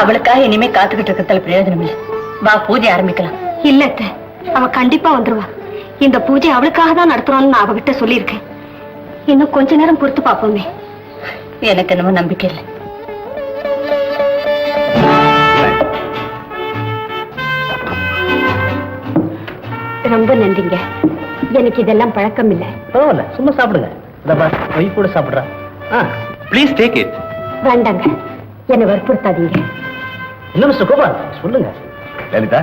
அவளுக்காக இனிமே காத்துக்கிட்டு இருக்கிறதுல பிரயோஜனம் இல்லை வா பூஜை ஆரம்பிக்கலாம். இல்ல அத்தை அவ கண்டிப்பா வந்துருவா. இந்த பூஜை அவளுக்காக தான் நடத்துறோம்னு நான் அவகிட்ட சொல்லியிருக்கேன். இன்னும் கொஞ்ச நேரம் பொறுத்து பாப்போமே எனக்கு என்னமோ நம்பிக்கை இல்லை. ரொம்ப நன்றிங்க. எனக்கு இதெல்லாம் பழக்கம் இல்ல. பரவாயில்ல சும்மா சாப்பிடுங்க. கூட சாப்பிடுறா. ப்ளீஸ் டேக் இட் வேண்டாங்க. என்னை வற்புறுத்தாதீங்க. இல்ல மிஸ்டர் கோபால்? சொல்லுங்க. லலிதா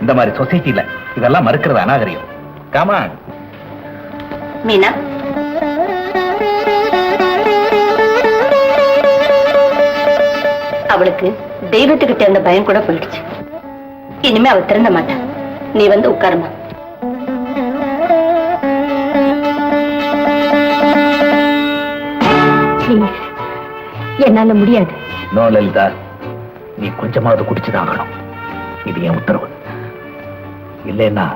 இந்த மாதிரி சொசைட்டில இதெல்லாம் மறுக்கிறது அநாகரியம் காமா மீனா? அவளுக்கு தெய்வத்துக்கிட்ட இருந்த பயம் கூட போயிடுச்சு. இனிமே அவ திறந்த மாட்டா. நீ வந்து உட்காருமா. என்னால முடியாது. நோ லலிதா. நீ கொஞ்சமாவது குடிச்சுதான் ஆகணும் இது என் உத்தரவு. இல்லைன்னா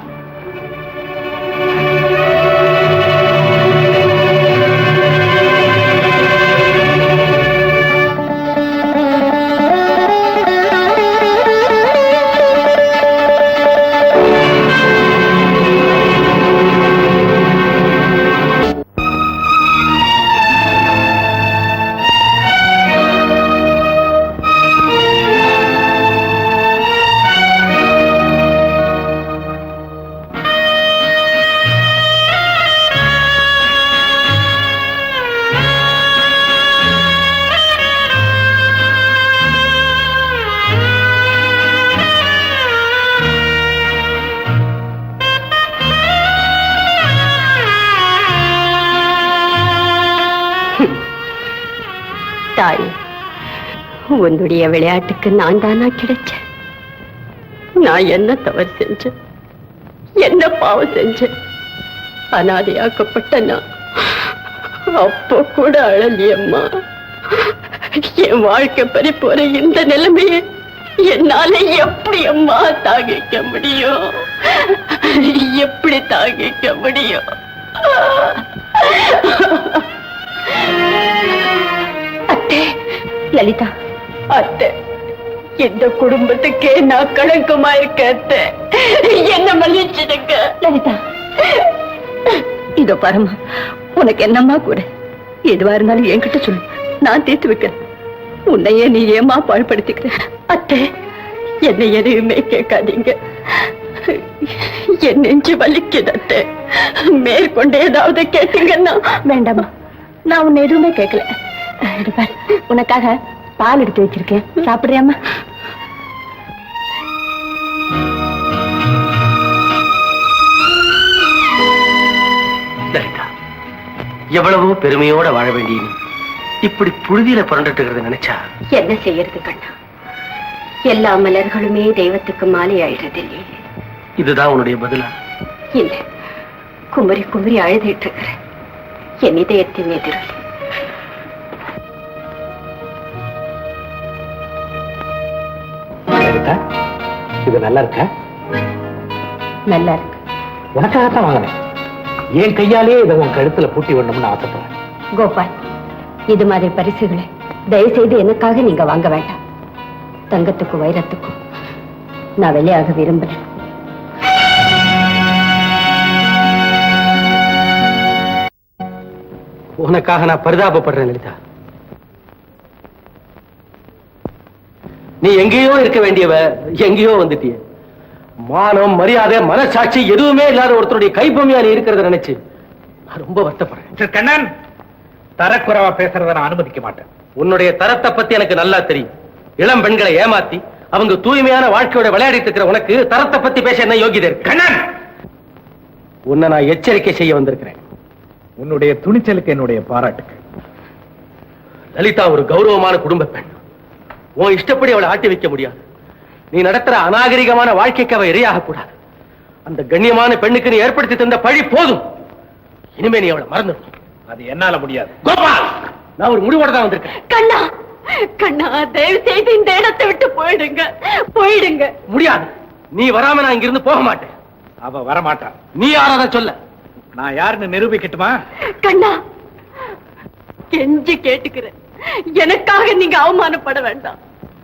உன்னுடைய விளையாட்டுக்கு நான் தானா கிடைச்சேன். நான் என்ன தவறு செஞ்சேன்? என்ன பாவம் செஞ்சேன்? அனாதையாக்கப்பட்ட நான். அப்போ கூட அழலியம்மா. என் வாழ்க்கை பறி போற இந்த நிலைமையை என்னால எப்படி அம்மா தாங்கிக்க முடியும்? எப்படி தாங்கிக்க முடியும்? அத்தே லலிதா. அத்தை இந்த குடும்பத்துக்கே நான் கணக்கமா இருக்கேன் அத்தை என்ன மன்னிச்சிடுங்க லலிதா இதோ பாருமா உனக்கு என்னம்மா கூட எதுவா இருந்தாலும் என்கிட்ட சொல்லு. நான் தீர்த்து வைக்கிறேன். உன்னையே நீ ஏமா பாழ்படுத்திக்கிற? அத்தை என்னை எதையுமே கேட்காதீங்க. என் நெஞ்சு வலிக்குது அத்தை. மேற்கொண்டு ஏதாவது கேட்டீங்கன்னா. வேண்டாமா நான் உன்னை எதுவுமே கேட்கல. உனக்காக பால் எடுத்து வச்சிருக்கேன். சாப்பிடுறியாமா லலிதா எவ்வளவோ பெருமையோட வாழ வேண்டிய இப்படி புழுதியில புரண்டுட்டு இருக்கிறத நினைச்சா? என்ன செய்யறது கண்ணா? எல்லா மலர்களுமே தெய்வத்துக்கு மாலை ஆயிடுறது இல்லையே இதுதான் உன்னுடைய பதிலா? இல்ல. குமரி குமரி அழுதுட்டு இருக்கிறேன். என் இதயத்தின் எதிரொலி. லலிதா இது நல்லா இருக்கா? நல்லா இருக்கு. உனக்காகத்தான் வாங்கினேன். என் கையாலேயே இதை உன் கழுத்துல பூட்டி விடணும்னு ஆசைப்படுறேன். கோபால் இது மாதிரி பரிசுகளை தயவு செய்து எனக்காக நீங்க வாங்க வேண்டாம். தங்கத்துக்கும் வைரத்துக்கும் நான் வெளியாக விரும்புறேன் உனக்காக நான் பரிதாபப்படுறேன் லலிதா. நீ எங்கேயோ இருக்க வேண்டியவ எங்கேயோ வந்துட்டிய. மானம் மரியாதை மனசாட்சி எதுவுமே இல்லாத ஒருத்தருடைய கைப்பொம்மையா நீ இருக்கிறத நினைச்சு நான் ரொம்ப வருத்தப்படுறேன். கண்ணன் தரக்குறைவா பேசுறத நான் அனுமதிக்க மாட்டேன். உன்னுடைய தரத்தை பத்தி எனக்கு நல்லா தெரியும். இளம் பெண்களை ஏமாத்தி அவங்க தூய்மையான வாழ்க்கையோட விளையாடிட்டு இருக்கிற உனக்கு தரத்தை பத்தி பேச என்ன யோகியதை இருக்கு? கண்ணன்! உன்னை நான் எச்சரிக்கை செய்ய வந்திருக்கிறேன். உன்னுடைய துணிச்சலுக்கு என்னுடைய பாராட்டுக்கு லலிதா ஒரு கௌரவமான குடும்ப பெண். உன் இஷ்டப்படி அவளை ஆட்டி வைக்க முடியாது. நீ நடத்துற அநாகரிகமான வாழ்க்கைக்கு அவ இரையாக கூடாது. அந்த கண்ணியமான பெண்ணுக்கு நீ ஏற்படுத்தி தந்த பழி போதும். இனிமே நீ அவளை மறந்துடணும். அது என்னால முடியாது. கோபால் நான் ஒரு முடிவோட தான் வந்திருக்கேன். கண்ணா கண்ணா தயவு செய்து இந்த இடத்தை விட்டு போயிடுங்க. போயிடுங்க. முடியாது. நீ வராம நான் இங்கிருந்து போக மாட்டேன். அவ வரமாட்டா. நீ யாராத சொல்ல. நான் யாருன்னு நிரூபிக்கட்டுமா? கண்ணா கெஞ்சி கேட்டுக்கிறேன். எனக்காக நீங்க அவமானப்பட வேண்டாம்.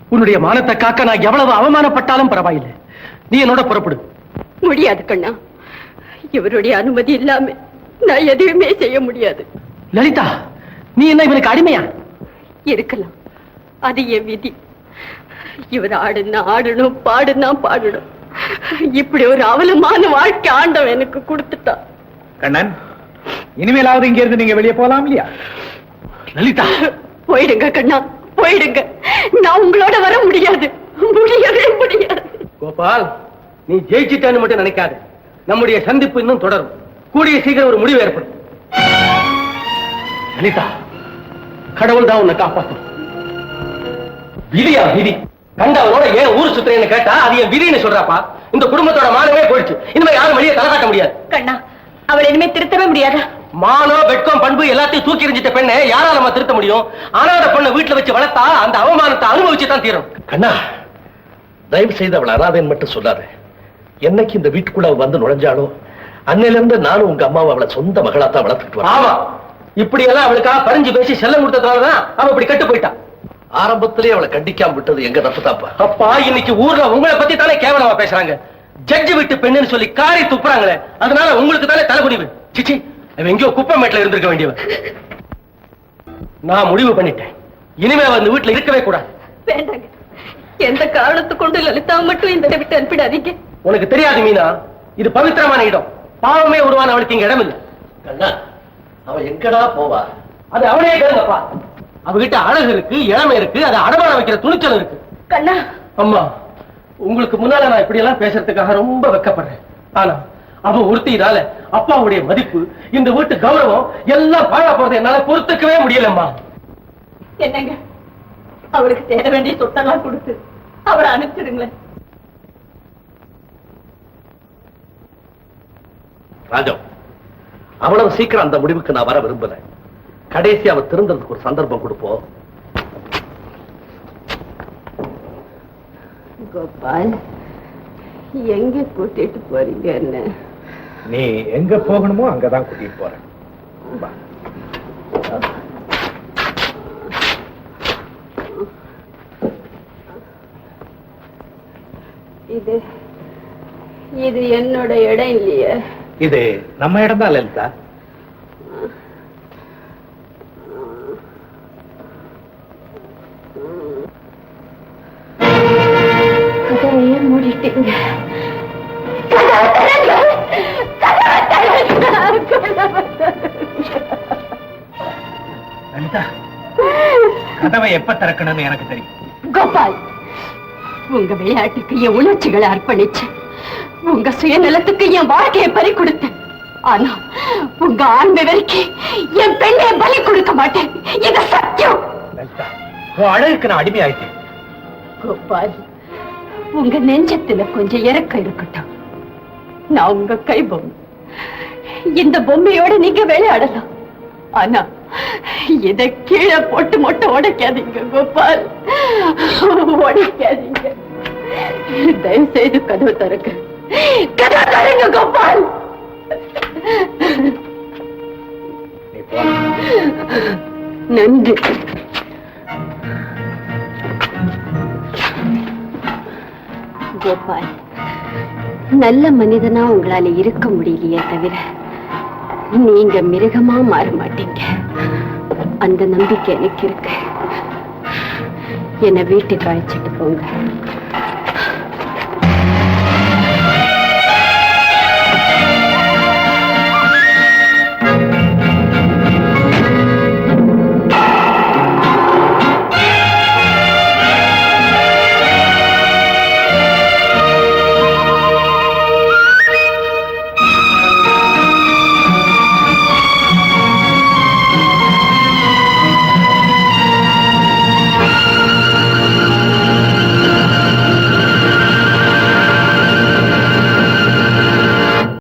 உன்னுடைய மானத்தை காக்க நான் எவ்வளவு அவமானப்பட்டாலும் பரவாயில்லை. நீ என்னோட புறப்படு. முடியாது கண்ணா. இவருடைய அனுமதி இல்லாம நான் எதுவுமே செய்ய முடியாது. லலிதா நீ என்ன இவனுக்கு அடிமையா? இருக்கலாம். அது என் விதி. இவர் ஆடுனா ஆடணும் பாடுனா பாடணும். இப்படி ஒரு அவலமான வாழ்க்கை ஆண்டவன் எனக்கு கொடுத்துட்டான் கண்ணன் இனிமேலாவது இங்க இருந்து நீங்க வெளியே போலாம் இல்லையா? லலிதா போயிடுங்க கண்ணா போயிடுங்க. நான் உங்களோட வர முடியாது. முடியவே முடியாது. கோபால் நீ ஜெயிச்சிட்டேன்னு மட்டும் நினைக்காத. நம்முடைய சந்திப்பு இன்னும் தொடரும். கூடிய சீக்கிரம் ஒரு முடிவு ஏற்படும். லலிதா கடவுள் தான் உன்னை காப்பாற்றும் விதியா விதி? கண்டவனோட ஏன் ஊர் சுத்துறேன்னு கேட்டா அது என் விதின்னு சொல்றாப்பா. இந்த குடும்பத்தோட மானமே போயிடுச்சு. இனிமே யாரும் வெளியே தலை காட்ட முடியாது. கண்ணா அவளை இனிமே திருத்தவே முடியாதா. மானோ வெட்கம் பண்பு எல்லாத்தையும் தூக்கி எறிஞ்சிட்ட பெண்ணை யாரால நம்ம திருத்த முடியும்? அனாத பொண்ணை வீட்டுல வச்சு வளர்த்தா அந்த அவமானத்தை அனுபவிச்சு தான் தீரும். கண்ணா தயவு செய்து அவள் அனாதைன்னு மட்டும் சொல்லாத. என்னைக்கு இந்த வீட்டுக்குள்ள அவ வந்து நுழைஞ்சாலோ அன்னையில இருந்து நானும் உங்க அம்மாவை அவளை சொந்த மகளா தான் வளர்த்துட்டு ஆமா. இப்படி எல்லாம் அவளுக்காக பறிஞ்சு பேசி செல்லம் கொடுத்ததுனாலதான் அவ இப்படி கெட்டு போயிட்டா. ஆரம்பத்திலே அவளை கண்டிக்காம விட்டது எங்க தப்பு தாப்பா அப்பா இன்னைக்கு ஊர்ல உங்களை பத்தி தானே கேவலமா பேசுறாங்க. ஜட்ஜி விட்டு பெண்ணுன்னு சொல்லி காரி துப்புறாங்களே அதனால உங்களுக்கு தானே தலைகுனிவு. சிச்சி. அவன் எங்கேயோ குப்பமேட்ல இருந்திருக்க வேண்டியவன். நான் முடிவு பண்ணிட்டேன். இனிமே அவ இந்த வீட்டுல இருக்கவே கூடாது. வேண்டாங்க. எந்த காரணத்தை கொண்டு லலிதாவை மட்டும் இந்த விட்டு அனுப்பிடாதீங்க. உனக்கு தெரியாது மீனா. இது பவித்திரமான இடம். பாவமே உருவான அவளுக்கு இங்க இடம் இல்லை கண்ணா அவ எங்கடா போவா? அது அவனே கேளுங்கப்பா. அவகிட்ட அழகு இருக்கு இளமை இருக்கு அதை அடமானம் வைக்கிற துணிச்சல் இருக்கு. கண்ணா. அம்மா உங்களுக்கு முன்னால நான் இப்படி எல்லாம் பேசுறதுக்காக ரொம்ப வெக்கப்படுறேன். ஆனா அவ ஒருத்தினால அப்பாவுடைய மதிப்பு இந்த வீட்டு கௌரவம் எல்லாம் பாழா போறது என்னால பொறுத்துக்கவே முடியலம்மா. என்னங்க? அவளுக்கு சேர வேண்டிய சொத்தெல்லாம் கொடுத்து அவளை அனுப்பிச்சிடுங்களேன். ராஜம் அவ்வளவு சீக்கிரம் அந்த முடிவுக்கு நான் வர விரும்பல. கடைசி அவ திருந்தறதுக்கு ஒரு சந்தர்ப்பம் கொடுப்போம் கோபால் எங்க கூட்டிட்டு போறீங்க என்ன? நீ எங்க போகணுமோ அங்கதான் கூட்டிட்டு போறேன். இது இது என்னோட இடம் இல்லையே. இது நம்ம இடம் தான் லலிதா கதவையே மூடிட்டீங்க? லலிதா கதவை எப்ப திறக்கணும்னு எனக்கு தெரியும். கோபால் உங்க விளையாட்டுக்கு என் உணர்ச்சிகளை அர்ப்பணிச்சேன். உங்க சுயநலத்துக்கு என் வாழ்க்கையை பறி கொடுத்தேன். ஆனா உங்க ஆண்மை வரைக்கும் என் பெண்ணை பலி கொடுக்க மாட்டேன். இது சத்தியம். உன் அழகுக்கு நான் அடிமையாயிட்டேன். கோபால் உங்க நெஞ்சத்துல கொஞ்சம் இறக்கம் இருக்கட்டும். நான் உங்க கை பொம்மை. இந்த பொம்மையோட நீங்க விளையாடலாம். ஆனா இத கீழே போட்டு மட்டும் உடைக்காதீங்க கோபால். உடைக்காதீங்க. தயவு செய்து கதவு திறக்க. கதவு தருங்க கோபால். நன்றி. கோபால் நல்ல மனிதனா உங்களால இருக்க முடியலையே தவிர நீங்க மிருகமா மாற மாட்டீங்க. அந்த நம்பிக்கை எனக்கு இருக்கு. என்னை வீட்டுக்கு அழைச்சிட்டு போங்க.